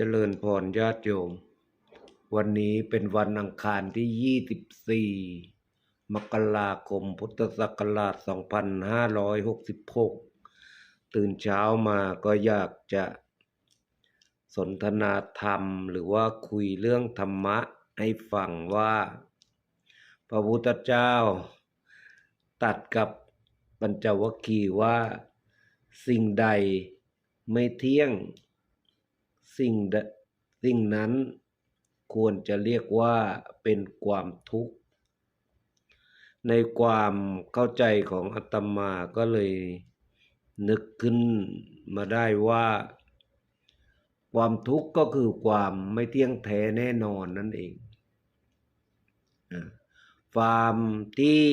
เจริญพรญาติโยม วันนี้เป็นวันอังคารที่ 24 มกราคม พุทธศักราช 2566 ตื่นเช้ามาก็อยากจะสนทนาธรรมหรือว่าคุยเรื่องธรรมะให้ฟังว่า พระพุทธเจ้า ตัดกับปัญจวัคคีย์ว่า สิ่งใดไม่เที่ยง สิ่งสิ่งนั้นควรจะเรียกว่าเป็นความทุกข์ ในความเข้าใจของอาตมาก็เลยนึกขึ้นมาได้ว่า ความทุกข์ก็คือความไม่เที่ยงแท้แน่นอนนั่นเองความที่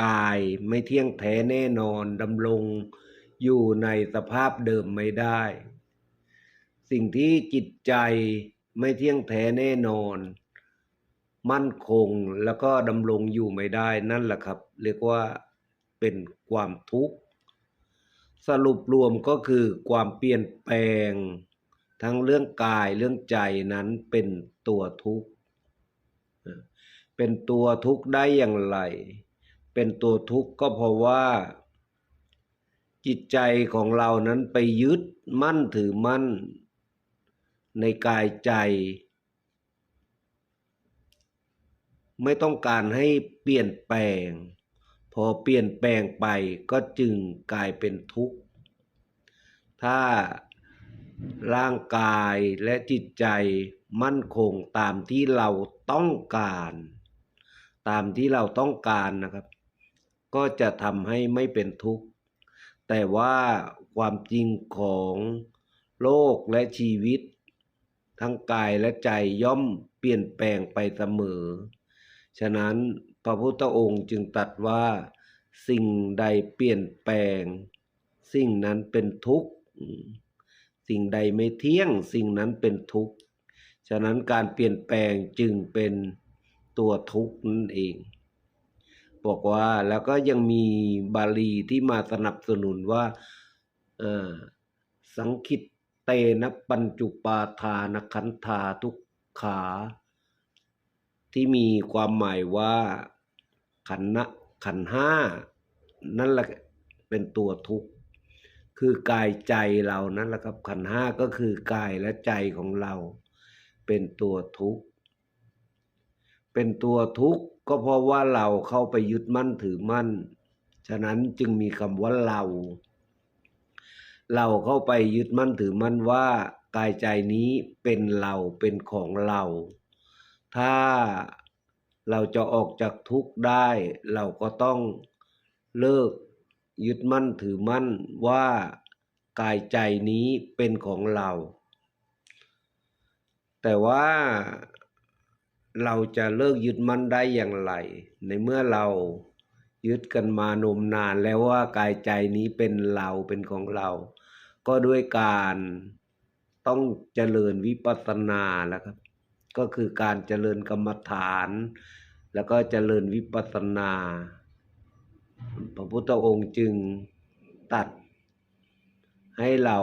กายไม่เที่ยงแท้แน่นอนดำรงอยู่ในสภาพเดิมไม่ได้ สิ่งที่จิตใจไม่เที่ยงแท้แน่นอน มั่นคงแล้วก็ดำรงอยู่ไม่ได้นั่นแหละครับ เรียกว่าเป็นความทุกข์ สรุปรวมก็คือความเปลี่ยนแปลง ทั้งเรื่องกายเรื่องใจนั้นเป็นตัวทุกข์ เป็นตัวทุกข์ได้อย่างไร เป็นตัวทุกข์ก็เพราะว่าจิตใจของเรานั้นไปยึดมั่นถือมั่น ในกายใจ ไม่ต้องการให้เปลี่ยนแปลง พอเปลี่ยนแปลงไปก็จึงกลายเป็นทุกข์ ถ้าร่างกายและจิตใจมั่นคงตามที่เราต้องการ ตามที่เราต้องการนะครับ ก็จะทำให้ไม่เป็นทุกข์ แต่ว่าความจริงของโลกและชีวิต ทั้งกายและใจย่อมเปลี่ยนแปลงไปเสมอ ฉะนั้นพระพุทธองค์จึงตรัสว่า สิ่งใดเปลี่ยนแปลง สิ่งนั้นเป็นทุกข์ สิ่งใดไม่เที่ยง สิ่งนั้นเป็นทุกข์ ฉะนั้นการเปลี่ยนแปลงจึงเป็นตัวทุกข์นั่นเองบอกว่าแล้วก็ยังมีบาลีที่มาสนับสนุนว่าสังคิต เตนะปัญจุปาทานขันธาทุกขา ที่มีความหมายว่าขันนะขันห้า นั่นแหละเป็นตัวทุกข์ คือกายใจเรานั่นแหละครับขันห้าก็คือกายและใจของเรา เป็นตัวทุกข์ เป็นตัวทุกข์ก็เพราะว่าเราเข้าไปยึดมั่นถือมั่น ฉะนั้นจึงมีคำว่าเรา เราเข้าไปยึดมั่นถือมั่นว่ากายใจนี้เป็นเราเป็นของเรา ถ้าเราจะออกจากทุกข์ได้ เราก็ต้องเลิกยึดมั่นถือมั่นว่ากายใจนี้เป็นของเรา แต่ว่าเราจะเลิกยึดมั่นได้อย่างไร ในเมื่อเรายึดกันมานมนานแล้วว่ากายใจนี้เป็นเราเป็นของเรา ก็ด้วยการต้องเจริญวิปัสสนาแล้วครับ ก็คือการเจริญกรรมฐาน แล้วก็เจริญวิปัสสนา พระพุทธองค์จึงตัด ให้เรา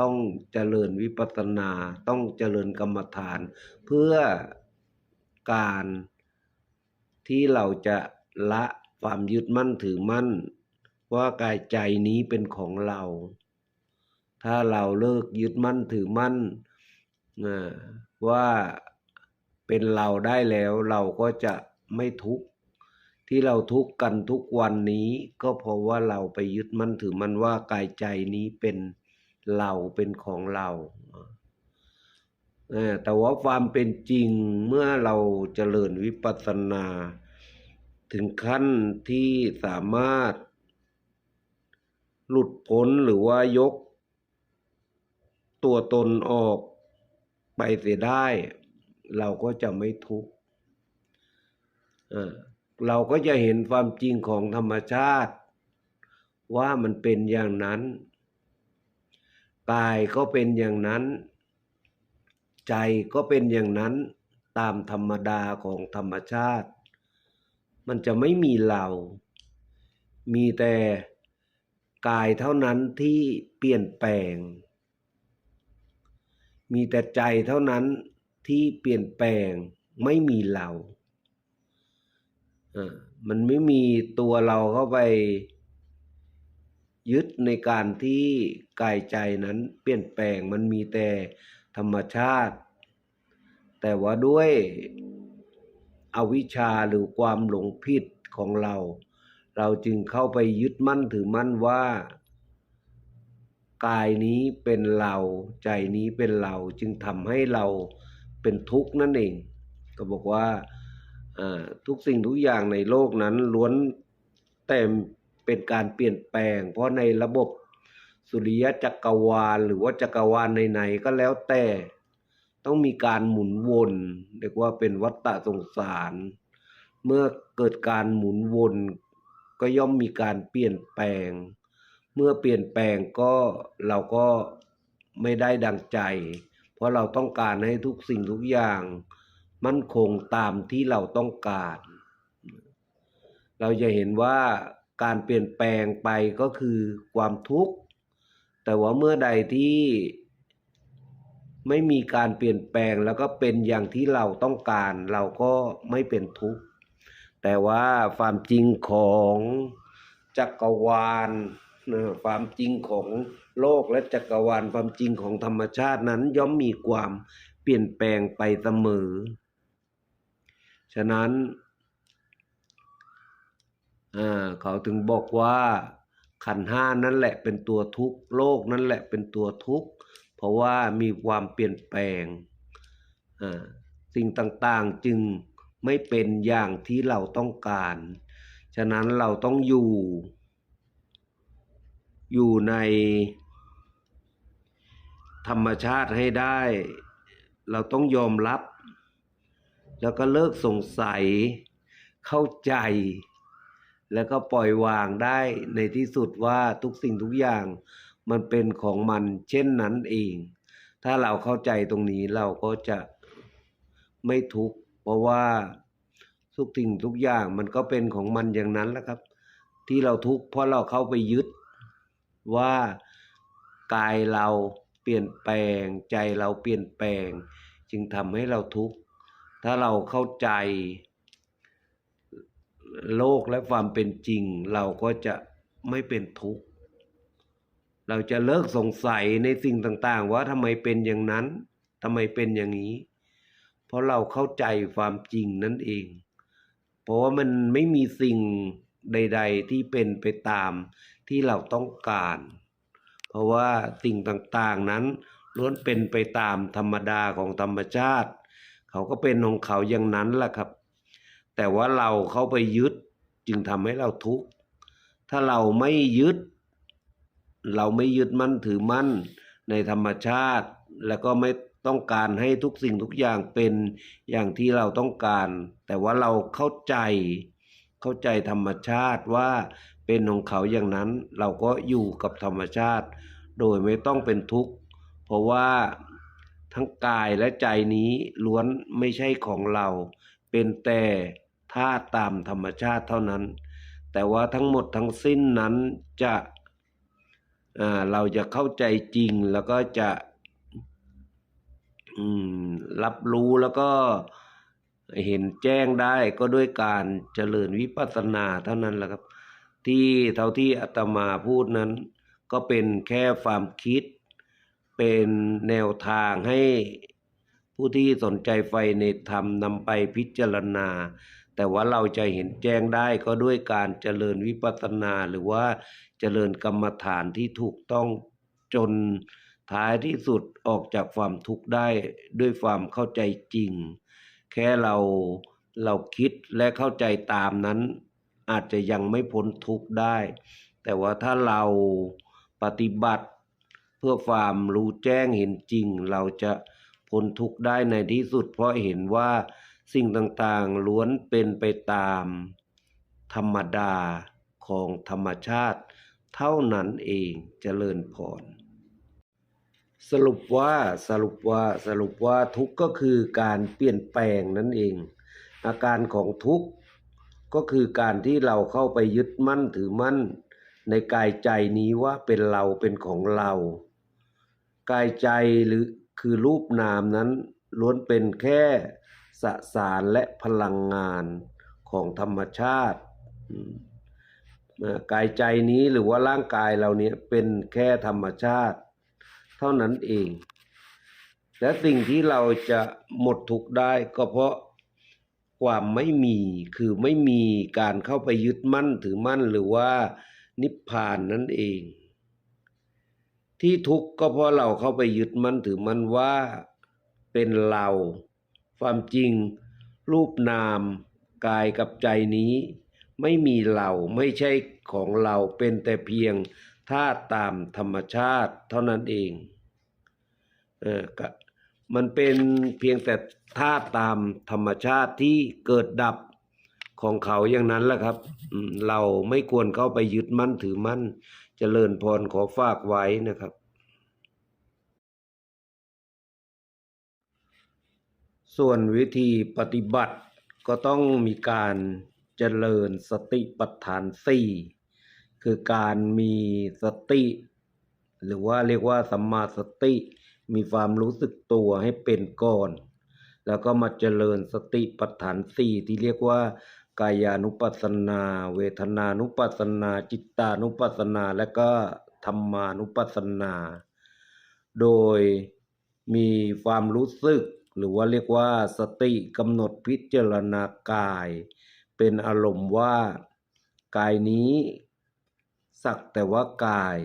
ต้องเจริญวิปัสสนา ต้องเจริญกรรมฐาน เพื่อการที่เราจะละความยึดมั่นถือมั่น ว่ากายใจนี้เป็นของเรา ถ้าเราเลิกยึดมั่นถือมั่นว่าเป็นเราได้แล้วเราก็จะไม่ทุกข์ที่เราทุกข์กันทุกวันนี้ก็เพราะว่าเราไปยึดมั่นถือมั่นว่ากายใจนี้เป็นเราเป็นของเราแต่ว่าความเป็นจริงเมื่อเราเจริญวิปัสสนา ถึงขั้นที่สามารถหลุดพ้นหรือว่ายก ตัวตนออกไปเสียได้ เราก็จะไม่ทุกข์เราก็จะเห็นความจริงของธรรมชาติ ว่ามันเป็นอย่างนั้น กายก็เป็นอย่างนั้น ใจก็เป็นอย่างนั้นตามธรรมดาของธรรมชาติ มันจะไม่มีเรา มีแต่กายเท่านั้นที่เปลี่ยนแปลง มีแต่ใจเท่านั้นที่เปลี่ยนแปลงไม่มีเราอ่ามันไม่มีตัวเราเข้าไป ยึดในการที่กายใจนั้นเปลี่ยนแปลงมันมีแต่ธรรมชาติ แต่ว่าด้วยอวิชชาหรือความหลงผิดของเรา เราจึงเข้าไปยึดมั่นถือมั่นว่า กายนี้เป็นเราใจนี้เป็นเราจึงทำให้เราเป็นทุกข์นั่นเอง ก็บอกว่าทุกสิ่งทุกอย่างในโลกนั้นล้วนแต่เป็นการเปลี่ยนแปลง เพราะในระบบสุริยะจักรวาล หรือว่าจักรวาลไหนๆก็แล้วแต่ต้องมีการหมุนวนเรียกว่าเป็นวัฏฏะสงสาร เมื่อเกิดการหมุนวนก็ย่อมมีการเปลี่ยนแปลง เมื่อเปลี่ยนแปลงก็เราก็ไม่ได้ดังใจ เพราะเราต้องการให้ทุกสิ่งทุกอย่าง มั่นคงตามที่เราต้องการ เราจะเห็นว่าการเปลี่ยนแปลงไปก็คือความทุกข์ แต่ว่าเมื่อใดที่ไม่มีการเปลี่ยนแปลงแล้วก็เป็นอย่างที่เราต้องการ เราก็ไม่เป็นทุกข์ แต่ว่าความจริงของจักรวาล ความจริงของโลกและจักรวาลความจริงของธรรมชาตินั้นย่อมมีความเปลี่ยนแปลงไปเสมอ ฉะนั้นเขาถึงบอกว่าขันห้านั่นแหละเป็นตัวทุกข์โลกนั่นแหละเป็นตัวทุกข์เพราะว่ามีความเปลี่ยนแปลงสิ่งต่างๆจึงไม่เป็นอย่างที่เราต้องการ ฉะนั้นเราต้องอยู่ อยู่ในธรรมชาติให้ได้ เราต้องยอมรับ แล้วก็เลิกสงสัย เข้าใจ แล้วก็ปล่อยวางได้ในที่สุดว่าทุกสิ่งทุกอย่างมันเป็นของมันเช่นนั้นเอง ถ้าเราเข้าใจตรงนี้เราก็จะไม่ทุกข์เพราะว่าทุกสิ่งทุกอย่างมันก็เป็นของมันอย่างนั้นแหละครับ ที่เราทุกข์เพราะเราเข้าไปยึด ว่ากายเราเปลี่ยนแปลง ใจเราเปลี่ยนแปลง จึงทำให้เราทุกข์ถ้าเราเข้าใจ โลกและความเป็นจริง เราก็จะไม่เป็นทุกข์เราจะเลิกสงสัยในสิ่งต่างๆ ว่าทำไมเป็นอย่างนั้นทำไมเป็นอย่างนี้ เพราะเราเข้าใจความจริงนั่นเอง เพราะว่ามันไม่มีสิ่งใด ๆ ที่เป็นไปตาม ที่เราต้องการ เพราะว่าสิ่งต่างๆนั้นล้วนเป็นไปตามธรรมดาของธรรมชาติ เขาก็เป็นของเขาอย่างนั้นแหละครับ แต่ว่าเราเข้าไปยึดจึงทำให้เราทุกข์ ถ้าเราไม่ยึด เราไม่ยึดมั่นถือมั่นในธรรมชาติ แล้วก็ไม่ต้องการให้ทุกสิ่งทุกอย่างเป็นอย่างที่เราต้องการ แต่ว่าเราเข้าใจ เข้าใจธรรมชาติว่าเป็นของเขาอย่างนั้นเราก็อยู่กับธรรมชาติ โดยไม่ต้องเป็นทุกข์ เพราะว่าทั้งกายและใจนี้ล้วนไม่ใช่ของเรา เป็นแต่ธาตุตามธรรมชาติเท่านั้น แต่ว่าทั้งหมดทั้งสิ้นนั้นจะเราจะเข้าใจจริงแล้วก็จะรับรู้แล้วก็ เห็นแจ้งได้ก็ด้วยการเจริญวิปัสสนาเท่านั้นแหละครับ ที่เท่าที่อาตมาพูดนั้น ก็เป็นแค่ความคิด เป็นแนวทางให้ผู้ที่สนใจไฟในธรรมนำไปพิจารณา แต่ว่าเราจะเห็นแจ้งได้ก็ด้วยการเจริญวิปัสสนาหรือว่าเจริญกรรมฐานที่ถูกต้องจนท้ายที่สุดออกจากความทุกข์ได้ด้วยความเข้าใจจริง แค่เราเราคิดและเข้าใจตามนั้น อาจจะยังไม่พ้นทุกข์ได้ แต่ว่าถ้าเราปฏิบัติเพื่อความรู้แจ้งเห็นจริง เราจะพ้นทุกข์ได้ในที่สุด เพราะเห็นว่าสิ่งต่างๆล้วนเป็นไปตาม ธรรมดาของธรรมชาติ เท่านั้นเองเจริญพร สรุปว่าสรุปว่าสรุปว่าทุกข์ก็คือการเปลี่ยนแปลงนั่นเอง อาการของทุกข์ก็คือการที่เราเข้าไปยึดมั่นถือมั่น ในกายใจนี้ว่าเป็นเราเป็นของเรา กายใจหรือคือรูปนามนั้นล้วนเป็นแค่สสารและพลังงานของธรรมชาติ กายใจนี้หรือว่าร่างกายเราเนี่ยเป็นแค่ธรรมชาติ เท่านั้นเอง และสิ่งที่เราจะหมดทุกข์ได้ก็เพราะความไม่มีคือไม่มีการเข้าไปยึดมั่นถือมั่นหรือว่านิพพานนั่นเอง ที่ทุกข์ก็เพราะเราเข้าไปยึดมั่นถือมั่นว่าเป็นเรา ความจริง รูปนามกายกับใจนี้ ไม่มีเราไม่ใช่ของเราเป็นแต่เพียง ธาตุตามธรรมชาติเท่านั้นเองเออก็มันเป็นเพียงแต่ธาตุตามธรรมชาติที่เกิดดับของเขาอย่างนั้นแหละครับ เราไม่ควรเข้าไปยึดมั่นถือมั่นเจริญพรขอฝากไว้นะครับ ส่วนวิธีปฏิบัติก็ต้องมีการเจริญสติปัฏฐานสี่ คือการมีสติ หรือว่าเรียกว่าสัมมาสติ มีความรู้สึกตัวให้เป็นก่อน แล้วก็มาเจริญสติปัฏฐานสี่ที่เรียกว่ากายานุปัสสนา เวทนานุปัสสนา จิตตานุปัสสนา และก็ธรรมานุปัสสนา โดยมีความรู้สึก หรือว่าเรียกว่าสติกำหนดพิจารณากาย เป็นอารมณ์ว่ากายนี้ สักแต่ว่ากาย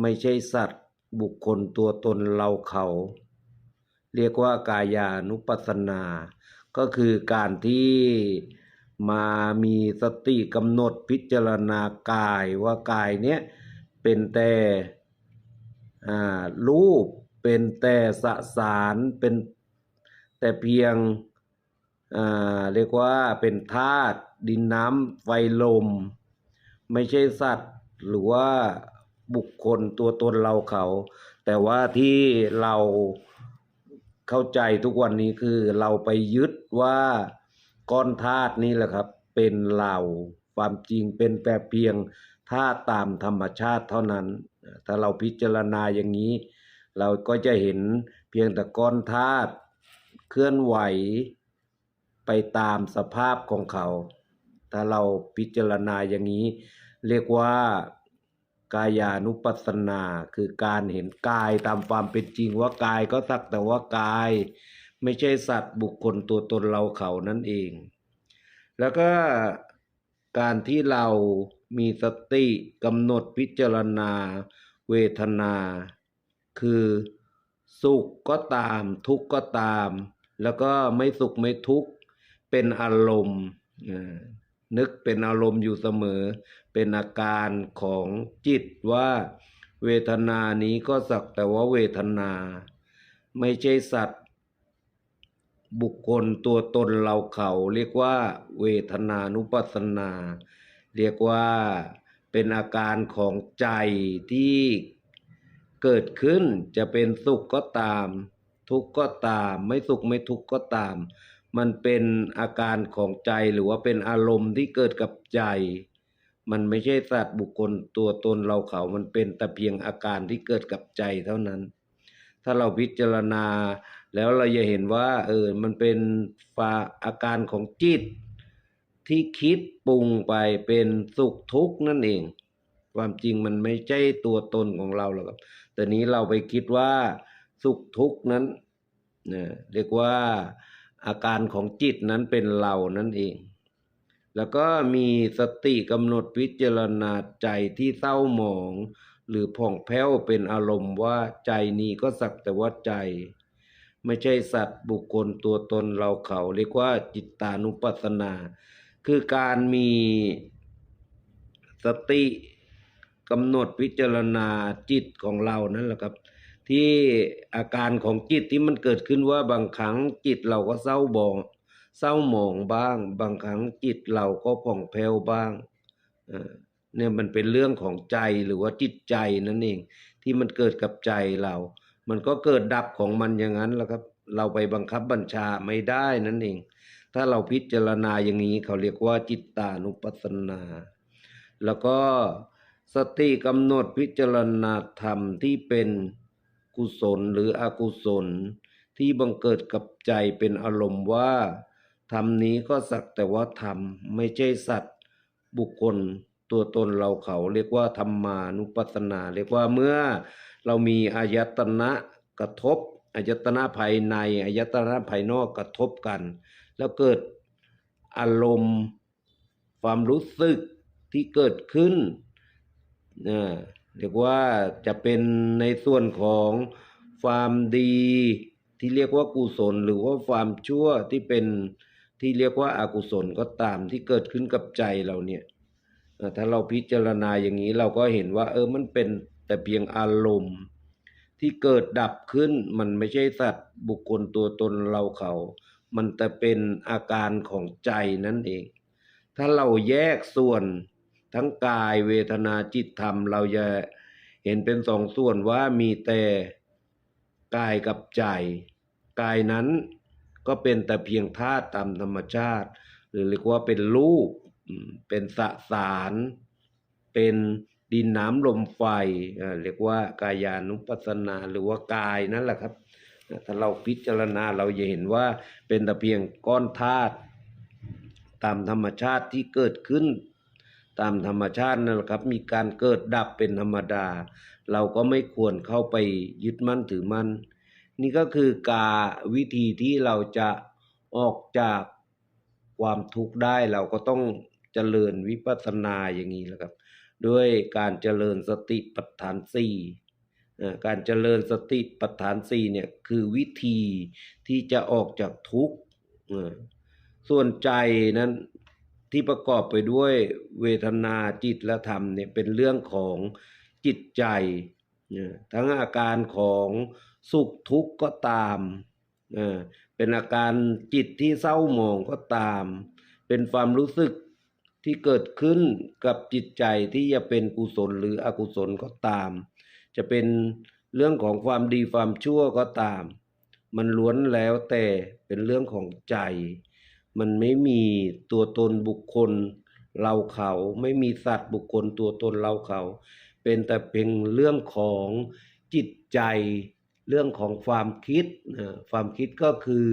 ไม่ใช่สัตว์บุคคลตัวตนเราเขา เรียกว่ากายานุปัสสนา ก็คือการที่มามีสติกำหนดพิจารณากายว่ากายเนี้ยเป็นแต่อ่ารูปเป็นแต่สสารเป็นแต่เพียงอ่าเรียกว่าเป็นธาตุดินน้ำไฟลม ไม่ใช่สัตว์ หรือว่าบุคคลตัวตนเราเขา แต่ว่าที่เราเข้าใจทุกวันนี้คือเราไปยึดว่าก้อนธาตุนี้แหละครับ เป็นเราความจริงเป็นแต่เพียงธาตุตามธรรมชาติเท่านั้น ถ้าเราพิจารณาอย่างนี้ เราก็จะเห็นเพียงแต่ก้อนธาตุเคลื่อนไหวไปตามสภาพของเขา ถ้าเราพิจารณาอย่างนี้ เรียกว่ากายานุปัสสนา คือการเห็นกายตามความเป็นจริงว่ากายก็สักแต่ว่ากาย ไม่ใช่สัตว์บุคคลตัวตนเราเขานั่นเอง แล้วก็การที่เรามีสติกำหนดพิจารณา เวทนา คือสุขก็ตาม ทุกข์ก็ตาม แล้วก็ไม่สุขไม่ทุกข์เป็นอารมณ์ นึกเป็นอารมณ์อยู่เสมอ เป็นอาการของจิตว่า เวทนานี้ก็สักแต่ว่าเวทนา ไม่ใช่สัตว์ บุคคลตัวตนเราเขาเรียกว่า เวทนานุปัสสนา เรียกว่าเป็นอาการของใจที่เกิดขึ้นจะเป็นสุขก็ตาม ทุกข์ก็ตาม ไม่สุขไม่ทุกข์ก็ตาม มันเป็นอาการของใจหรือว่าเป็นอารมณ์ที่เกิดกับใจ มันไม่ใช่สัตว์บุคคลตัวตนเราเขา มันเป็นแต่เพียงอาการที่เกิดกับใจเท่านั้น ถ้าเราพิจารณา แล้วเราจะเห็นว่า เออ มันเป็นฟาอาการของจิต ที่คิดปรุงไปเป็นสุขทุกข์นั่นเอง ความจริงมันไม่ใช่ตัวตนของเราหรอกครับ แต่นี้เราไปคิดว่าสุขทุกข์นั้นเนี่ยเรียกว่า อาการของจิตนั้นเป็นเรานั่นเอง แล้วก็มีสติกำหนดพิจารณาใจที่เศร้าหมอง หรือผ่องแผ้วเป็นอารมณ์ว่าใจนี้ก็สักแต่ว่าใจ ไม่ใช่สัตว์บุคคลตัวตนเราเขา เรียกว่าจิตตานุปัสสนา คือการมีสติกำหนดพิจารณาจิตของเรานั่นแหละครับ ที่อาการของจิตที่มันเกิดขึ้นว่าบางครั้งจิตเราก็เศร้าบอง เศร้าหมองบ้าง บางครั้งจิตเราก็ผ่องแผ้วบ้างเอ่อเนี่ยมันเป็นเรื่องของใจหรือว่าจิตใจนั่นเอง ที่มันเกิดกับใจเรา มันก็เกิดดับของมันอย่างนั้นแหละครับ เราไปบังคับบัญชาไม่ได้นั่นเอง ถ้าเราพิจารณาอย่างนี้เขาเรียกว่าจิตตานุปัสสนา แล้วก็สติกำหนดพิจารณาธรรมที่เป็น กุศลหรืออกุศล ที่บังเกิดกับใจเป็นอารมณ์ว่าธรรมนี้ก็สักแต่ว่าธรรมไม่ใช่สัตว์ บุคคลตัวตนเราเขาเรียกว่าธรรมานุปัสสนา เรียกว่าเมื่อเรามีอายตนะกระทบอายตนะภายในอายตนะภายนอกกระทบกัน แล้วเกิดอารมณ์ ความรู้สึกที่เกิดขึ้นนะ เรียกว่าจะเป็นในส่วนของความดี ที่เรียกว่ากุศล หรือว่าความชั่วที่เป็นที่เรียกว่าอากุศลก็ตามที่เกิดขึ้นกับใจเราเนี่ยถ้าเราพิจารณาอย่างนี้เราก็เห็นว่า เออมันเป็นแต่เพียงอารมณ์ ที่เกิดดับขึ้นมันไม่ใช่สัตว์บุคคลตัวตนเราเขา มันแต่เป็นอาการของใจนั่นเอง ถ้าเราแยกส่วน ทั้งกายเวทนาจิตธรรม เราจะเห็นเป็นสองส่วนว่ามีแต่กายกับใจ กายนั้นก็เป็นแต่เพียงธาตุตามธรรมชาติ หรือเรียกว่าเป็นรูป เป็นสสาร เป็นดินน้ำลมไฟ เรียกว่ากายานุปัสสนาหรือว่ากายนั่นแหละครับ ถ้าเราพิจารณาเราจะเห็นว่าเป็นแต่เพียงก้อนธาตุตามธรรมชาติที่เกิดขึ้น ตามธรรมชาตินั่นแหละครับ มีการเกิดดับเป็นธรรมดา เราก็ไม่ควรเข้าไปยึดมั่นถือมั่น นี่ก็คือการวิธีที่เราจะออกจากความทุกข์ได้เราก็ต้องเจริญวิปัสสนาอย่างนี้แหละครับ ด้วยการเจริญสติปัฏฐานสี่การเจริญสติปัฏฐานสี่เนี่ยคือวิธีที่จะออกจากทุกข์ส่วนใจนั้น ที่ประกอบไปด้วยเวทนาจิตและธรรมเนี่ยเป็นเรื่องของจิตใจเออทั้งอาการของสุขทุกข์ก็ตามเออเป็นอาการจิตที่เศร้าหมองก็ตาม เป็นความรู้สึกที่เกิดขึ้นกับจิตใจที่จะเป็นกุศลหรืออกุศลก็ตาม จะเป็นเรื่องของความดีความชั่วก็ตาม มันล้วนแล้วแต่เป็นเรื่องของใจ มันไม่มีตัวตนบุคคลเราเขา ไม่มีสัตว์บุคคลตัวตนเราเขา เป็นแต่เป็นเรื่องของจิตใจ เรื่องของความคิดความคิดก็คือ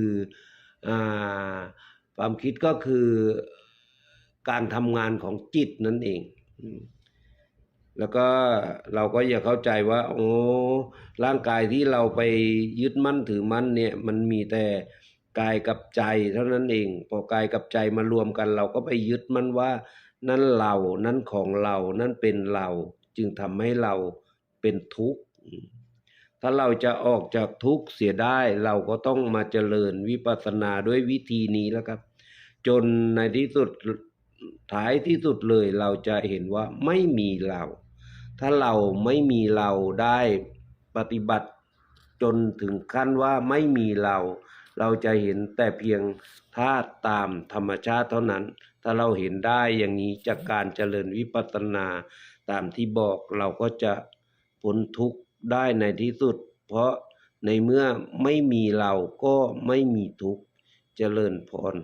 อความคิดก็คือการทำงานของจิตนั่นเอง แล้วก็เราก็อย่าเข้าใจว่า โอ้ร่างกายที่เราไปยึดมั่นถือมั่นเนี่ย มันมีแต่ กายกับใจเท่านั้นเอง พอกายกับใจมารวมกัน เราก็ไปยึดมันว่า นั่นเรา นั่นของเรา นั่นเป็นเรา จึงทำให้เราเป็นทุกข์ ถ้าเราจะออกจากทุกข์เสียได้ เราก็ต้องมาเจริญวิปัสสนาด้วยวิธีนี้แล้วครับ จนในที่สุดท้ายที่สุดเลยเราจะเห็นว่าไม่มีเรา ถ้าเราไม่มีเราได้ปฏิบัติจนถึงขั้นว่าไม่มีเรา เราจะเห็นแต่เพียงธาตุตามธรรมชาติเท่านั้น ถ้าเราเห็นได้อย่างนี้จากการเจริญวิปัสสนาตามที่บอกเราก็จะพ้นทุกข์ได้ในที่สุด เพราะในเมื่อไม่มีเราก็ไม่มีทุกข์เจริญพร